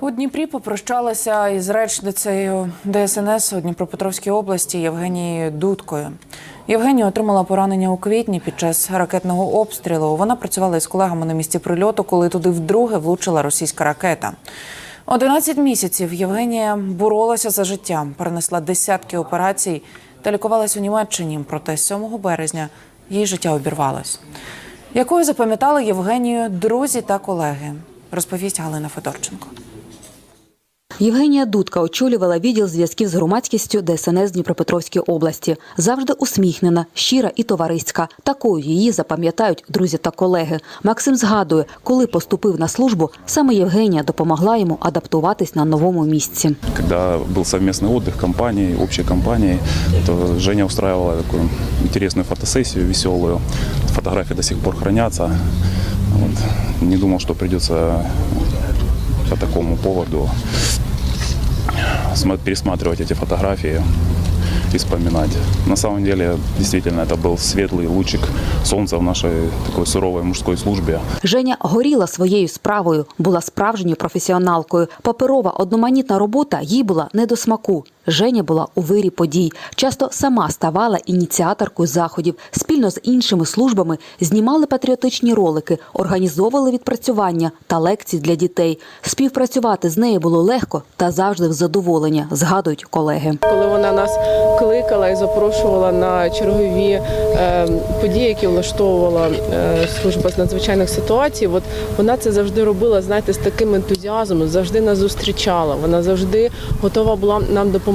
У Дніпрі попрощалася із речницею ДСНС у Дніпропетровській області Євгенією Дудкою. Євгенія отримала поранення у квітні під час ракетного обстрілу. Вона працювала із колегами на місці прильоту, коли туди вдруге влучила російська ракета. 11 місяців Євгенія боролася за життя, перенесла десятки операцій та лікувалась у Німеччині. Проте 7 березня її життя обірвалось. Якою запам'ятали Євгенію друзі та колеги, розповість Галина Федорченко. Євгенія Дудка очолювала відділ зв'язків з громадськістю ДСНС Дніпропетровської області. Завжди усміхнена, щира і товариська. Такою її запам'ятають друзі та колеги. Максим згадує, коли поступив на службу, саме Євгенія допомогла йому адаптуватись на новому місці. Когда был совместный отдых компании, общей компании, то Женя устраивала такую интересную фотосессию, веселую. Фотографии до сих пор хранятся. Вот. Не думал, что придется по такому поводу смо- пересматривать эти фотографии и вспоминать. На самом деле, действительно, это был светлый лучик солнца в нашей такой суровой мужской службе. Женя горіла своєю справою, була справжньою професіоналкою. Паперова одноманітна робота їй була не до смаку. Женя була у вирі подій. Часто сама ставала ініціаторкою заходів. Спільно з іншими службами знімали патріотичні ролики, організовували відпрацювання та лекції для дітей. Співпрацювати з нею було легко та завжди в задоволення, згадують колеги. коли вона нас кликала і запрошувала на чергові е, події, які влаштовувала е, служба з надзвичайних ситуацій. От вона це завжди робила, знаєте, з таким ентузіазмом, завжди нас зустрічала. Вона завжди готова була нам допомогти,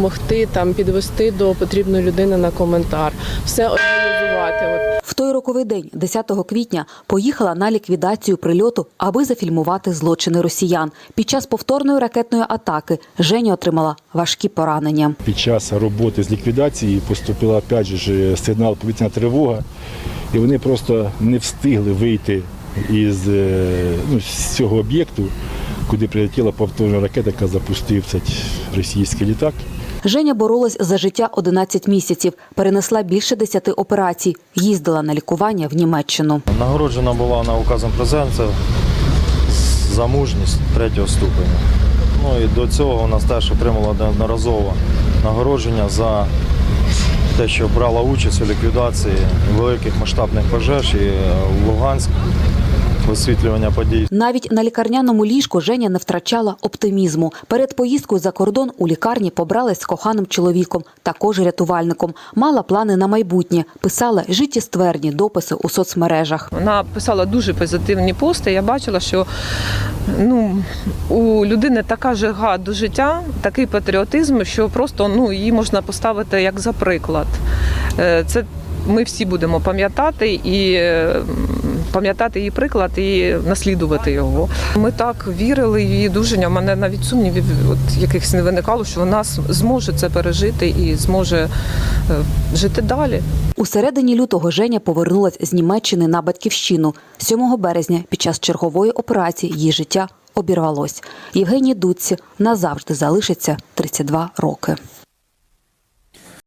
там підвести до потрібної людини на коментар, все організувати. От В той роковий день, 10 квітня, поїхала на ліквідацію прильоту, аби зафільмувати злочини росіян. Під час повторної ракетної атаки Женя отримала важкі поранення. Під час роботи з ліквідації поступила опять же сигнал повітряна тривога, і вони просто не встигли вийти із е, ну, з цього об'єкту, куди прилетіла повторна ракета, яка запустив цей російський літак. Женя боролась за життя 11 місяців, перенесла більше 10 операцій, їздила на лікування в Німеччину. Нагороджена була вона указом президента за мужність третього ступеня. Ну і до цього вона теж отримала неодноразово нагородження за те, що брала участь у ліквідації великих масштабних пожеж і е, в Луганськ висвітлювання подій. Навіть на лікарняному ліжку Женя не втрачала оптимізму. Перед поїздкою за кордон у лікарні побралась з коханим чоловіком, також рятувальником. Мала плани на майбутнє, писала життєстверні дописи у соцмережах. Вона писала дуже позитивні пости. Я бачила, що ну, у людини така жага до життя, такий патріотизм, що просто ну, її можна поставити як за приклад. Е, Це ми всі будемо пам'ятати і пам'ятати її приклад і наслідувати його. Ми так вірили в її дуження. У мене навіть сумнівів от, якихось не виникало, що вона зможе це пережити і зможе е, жити далі. У середині лютого Женя повернулась з Німеччини на батьківщину. 7 березня під час чергової операції її життя обірвалось. Євгенії Дудці назавжди залишиться 32 роки.